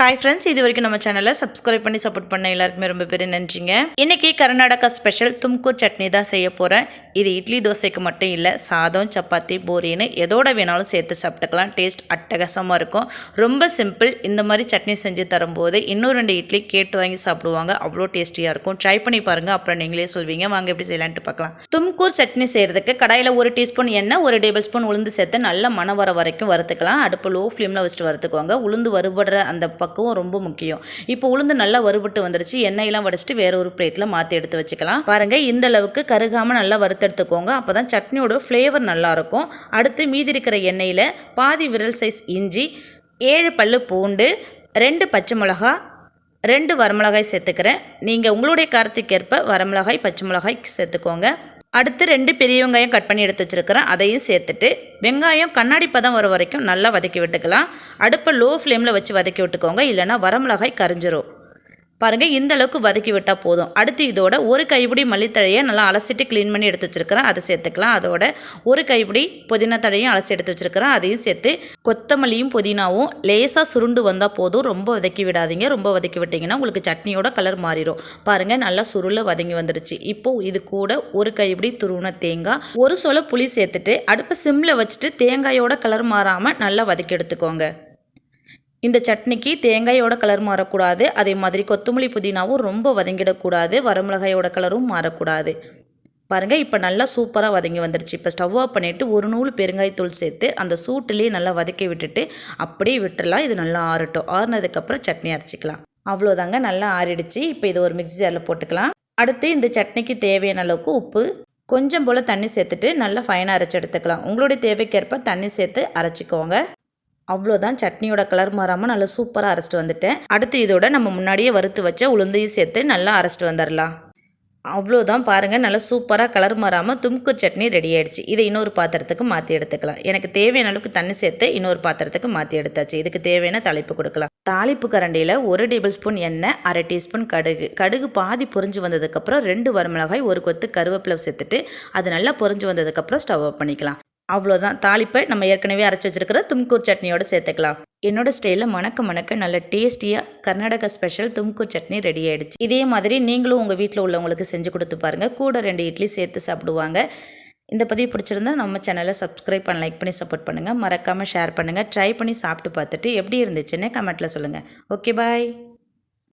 Hi friends இது வரைக்கும் நம்ம சேனலை சப்ஸ்கிரைப் பண்ணி சப்போர்ட் பண்ண எல்லாருக்குமே ரொம்ப பெரிய நன்றிங்க. இன்னைக்கு கர்நாடகா ஸ்பெஷல் தும்கூர் சட்னி தான் செய்ய போகிறேன் இது இட்லி தோசைக்கு மட்டும் இல்லை சாதம் சப்பாத்தி பூரின்னு எதோட வேணாலும் சேர்த்து சாப்பிட்டுக்கலாம். டேஸ்ட் அட்டகாசமாக இருக்கும். ரொம்ப சிம்பிள் இந்த மாதிரி சட்னி செஞ்சு தரும்போது இன்னும் ரெண்டு இட்லி கேட்டு வாங்கி சாப்பிடுவாங்க. அவ்வளோ டேஸ்டியாக இருக்கும். ட்ரை பண்ணி பாருங்கள் அப்புறம் நீங்களே சொல்வீங்க. வாங்க எப்படி செய்யலான்ட்டு பார்க்கலாம். தும்கூர் சட்னி செய்கிறதுக்கு கடாயில் ஒரு டீஸ்பூன் எண்ணெய் ஒரு டேபிள் ஸ்பூன் உளுந்து சேர்த்து நல்லா மன வர வரைக்கும் வறுத்துக்கலாம். அடுப்பு லோ ஃப்ளேமில் வச்சுட்டு வறுத்துக்கோங்க. உளுந்து வறுபடுற அந்த பக்கம் பக்குவம் ரொம்ப முக்கியம். இப்போ உளுந்து நல்லா வறுபட்டு வந்துருச்சு. எண்ணெயெல்லாம் வடிச்சிட்டு வேற ஒரு பிளேட்டில் மாற்றி எடுத்து வச்சுக்கலாம். பாருங்க இந்த அளவுக்கு கருகாமல் நல்லா வறுத்தெடுத்துக்கோங்க அப்போ தான் சட்னியோட ஃப்ளேவர் நல்லா இருக்கும். அடுத்து மீதி இருக்கிற எண்ணெயில் பாதி விரல் சைஸ் இஞ்சி ஏழு பல்லு பூண்டு ரெண்டு பச்சை மிளகா ரெண்டு வரமிளகாய் சேர்த்துக்கிறேன். நீங்கள் உங்களுடைய காரத்துக்கேற்ப வரமிளகாய் பச்சை மிளகாய் சேர்த்துக்கோங்க. அடுத்து ரெண்டு பெரிய வெங்காயம் கட் பண்ணி எடுத்து வச்சுருக்கிறேன். அதையும் சேர்த்துட்டு வெங்காயம் கண்ணாடி பதம் வர வரைக்கும் நல்லா வதக்கி விட்டுக்கலாம். அடுப்பை லோ ஃப்ளேமில் வச்சு வதக்கி விட்டுக்கோங்க. இல்லைன்னா வரமிளகாய் கரிஞ்சிரும். பாருங்கள் இந்த அளவுக்கு வதக்கி விட்டால் போதும். அடுத்து இதோட ஒரு கைப்பிடி மல்லித்தழையை நல்லா அலசிட்டு க்ளீன் பண்ணி எடுத்து வச்சுருக்கிறேன். அதை சேர்த்துக்கலாம். அதோட ஒரு கைப்பிடி புதினா தழையும் அலசி எடுத்து வச்சுருக்கிறேன். அதையும் சேர்த்து கொத்தமல்லியும் புதினாவும் லேசாக சுருண்டு வந்தால் போதும். ரொம்ப வதக்கி விடாதீங்க. ரொம்ப வதக்கி விட்டிங்கன்னா உங்களுக்கு சட்னியோட கலர் மாறிடும். பாருங்கள் நல்லா சுருளில் வதங்கி வந்துடுச்சு. இப்போது இது கூட ஒரு கைப்பிடி துருவன தேங்காய். ஒரு சொல புளி சேர்த்துட்டு அடுப்பை சிம்மில் வச்சுட்டு தேங்காயோட கலர் மாறாமல் நல்லா வதக்கி எடுத்துக்கோங்க. இந்த சட்னிக்கு தேங்காயோட கலர் மாறக்கூடாது. அதே மாதிரி கொத்தமல்லி புதினாவும் ரொம்ப வதங்கிடக்கூடாது. வரமிளகாயோட கலரும் மாறக்கூடாது. பாருங்கள் இப்போ நல்லா சூப்பராக வதங்கி வந்துருச்சு. இப்போ ஸ்டவ் ஆஃப் பண்ணிவிட்டு ஒரு நூல் பெருங்காயத்தூள் சேர்த்து அந்த சூட்டுலேயே நல்லா வதக்கி விட்டுட்டு அப்படியே விட்டுடலாம் இது நல்லா ஆறட்டும். ஆறுனதுக்கப்புறம் சட்னி அரைச்சிக்கலாம். அவ்வளோதாங்க நல்லா ஆறிடுச்சு. இப்போ இது ஒரு மிக்ஸி ஜாரில் போட்டுக்கலாம். அடுத்து இந்த சட்னிக்கு தேவையான அளவுக்கு உப்பு. கொஞ்சம் போல் தண்ணி சேர்த்துட்டு நல்லா ஃபைனாக அரைச்சி எடுத்துக்கலாம். உங்களுடைய தேவைக்கேற்ப தண்ணி சேர்த்து அரைச்சிக்கோங்க. அவ்வளோதான். சட்னியோட கலர் மாறாமல் நல்லா சூப்பராக அரைச்சிட்டு வந்துட்டேன். அடுத்து இதோட நம்ம முன்னாடியே வறுத்து வச்ச உளுந்தையும் சேர்த்து நல்லா அரைச்சிட்டு வந்துடலாம். அவ்வளோதான் பாருங்கள் நல்லா சூப்பராக கலர் மாறாமல் தும்கு சட்னி ரெடி ஆகிடுச்சு இதை இன்னொரு பாத்திரத்துக்கு மாற்றி எடுத்துக்கலாம். எனக்கு தேவையான அளவுக்கு தண்ணி சேர்த்து இன்னொரு பாத்திரத்துக்கு மாற்றி எடுத்தாச்சு. இதுக்கு தேவையான தலைப்பு கொடுக்கலாம். தாளிப்பு கரண்டியில் ஒரு டேபிள் ஸ்பூன் எண்ணெய் அரை டீஸ்பூன் கடுகு. கடுகு பாதி பொரிஞ்சு வந்ததுக்கப்புறம் ரெண்டு வரமிளகாய் ஒரு கொத்து கருவேப்பிலை சேர்த்துட்டு அது நல்லா பொரிஞ்சு வந்ததுக்கப்புறம் ஸ்டவ் ஆஃப் பண்ணிக்கலாம். அவ்வளோதான். தாளிப்பை நம்ம ஏற்கனவே அரைச்சி வச்சிருக்கிற தும்கூர் சட்னியோட சேர்த்துக்கலாம். என்னோட ஸ்டைலில் மணக்க மணக்க நல்ல டேஸ்டியாக Karnataka special Tumkur chutney ready ஆயிடுச்சு. இதே மாதிரி நீங்களும் உங்கள் வீட்டில் உள்ளவங்களுக்கு செஞ்சு கொடுத்து பாருங்கள் கூட ரெண்டு இட்லி சேர்த்து சாப்பிடுவாங்க. இந்த பதிவு பிடிச்சிருந்தா நம்ம சேனலை சப்ஸ்கிரைப் பண்ண லைக் பண்ணி சப்போர்ட் பண்ணுங்கள் மறக்காமல் ஷேர் பண்ணுங்கள் ட்ரை பண்ணி சாப்பிட்டு பார்த்துட்டு எப்படி இருந்துச்சுன்னு கமெண்ட்டில் சொல்லுங்கள் ஓகே பாய்.